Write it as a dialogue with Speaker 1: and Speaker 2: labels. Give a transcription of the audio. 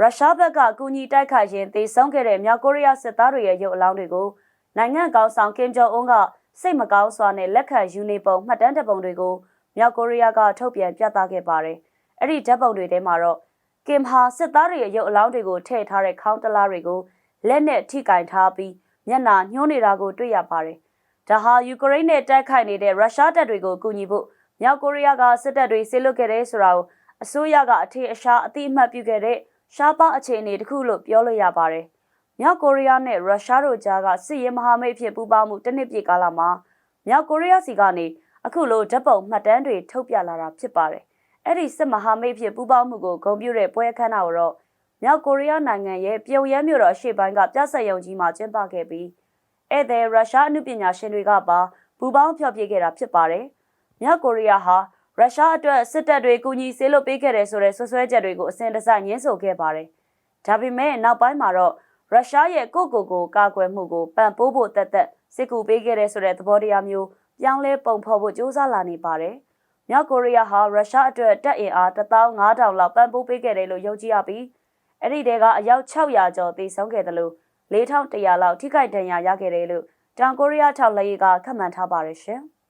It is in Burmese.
Speaker 1: ရုရှားဘက်ကအကူအညီတိုက်ခိုက်ရင်းတေဆုံးခဲ့တဲ့မြောက်ကိုရီးယားစစ်သားတွေရဲ့ရုပ်အလောင်းတွေကိုနိုင်ငံကောင်ဆောင်ကင်ဂျုံအွန်းကစိတ်မကောင်းစွာနဲ့လက်ခံယူနေပုံမှတ်တမ်းတပုံတွေကိုမြောက်ကိုရီးယားကထုတ်ပြန်ပြသခဲ့ပါတယ်။အဲ့ဒီဓာတ်ပုံတွေထဲမှာတော့ကင်ဟာစစ်သားတွေရဲ့ရုပ်အလောင်းတွေကိုထည့်ထားတဲ့ခေါင်းတလားတွေကိုလက်နဲ့ထိကင်ထားပြီးမျက်နှာညှိုးနေတာကိုတွေ့ရပါတယ်။ဒါဟာယူကရိန်းနဲ့တိုက်ခိုက်နေတဲ့ရုရှားတပ်တွေကိုကူညီဖို့မြောက်ကိုရီးယားကစစ်တပ်တွေဆေးလွတ်ခဲ့တဲ့ဆိုတာကိုအစိုးရကအထင်အရှားအတိအမှတ်ပြုခဲ့တဲ့ ရှားပါအခြေအနေတစ်ခုလို့ပြောလို့ရပါတယ်။မြောက်ကိုရီးယားနဲ့ရုရှားတို့ကြားကစစ်ရေးမဟာမိတ်ဖြစ်ပူးပေါင်းမှုတစ်နှစ်ပြည့်ကာလမှာမြောက်ကိုရီးယားစီကနေအခုလိုဓာတ်ပုံမှတ်တမ်းတွေထုတ်ပြလာတာဖြစ်ပါတယ်။အဲ့ဒီစစ်မဟာမိတ်ဖြစ်ပူးပေါင်းမှုကိုဂုဏ်ပြုတဲ့ပွဲအခမ်းအနားကိုတော့မြောက်ကိုရီးယားနိုင်ငံရဲ့ပြုံယမ်းမြို့တော်အရှေ့ပိုင်းကပြဆက်ရုံကြီးမှာကျင်းပခဲ့ပြီးဧည့်သည်ရုရှားအမှုပညာရှင်တွေကပါပူးပေါင်းဖျော်ဖြေခဲ့တာဖြစ်ပါတယ်။မြောက်ကိုရီးယားဟာ ရုရှားအတွက်စစ်တပ်တွေကူညီဆေးလုပ်ပေးခဲ့တယ်ဆိုတဲ့ဆွဆွဲချက်တွေကိုအစဉ်တစိုက်ညှင်းဆိုခဲ့ပါတယ်။ဒါပေမဲ့နောက်ပိုင်းမှာတော့ရုရှားရဲ့ကိုယ့်ကိုယ်ကိုကာကွယ်မှုကိုပံ့ပိုးဖို့တက်တက်စစ်ကူပေးခဲ့တဲ့ဆိုတဲ့သဘောတရားမျိုးပြောင်းလဲပုံဖော်ဖို့ကြိုးစားလာနေပါတယ်။မြောက်ကိုရီးယားဟာရုရှားအတွက်တပ်အင်အား15000လောက်ပံ့ပိုးပေးခဲ့တယ်လို့ယုံကြည်ရပြီးအဲ့ဒီတဲကအယောက်600ကျော်သေဆုံးခဲ့တယ်လို့4100လောက်ထိခိုက်ဒဏ်ရာရခဲ့တယ်လို့တောင်ကိုရီးယားထောက်လှမ်းရေးကခန့်မှန်းထားပါတယ်ရှင်။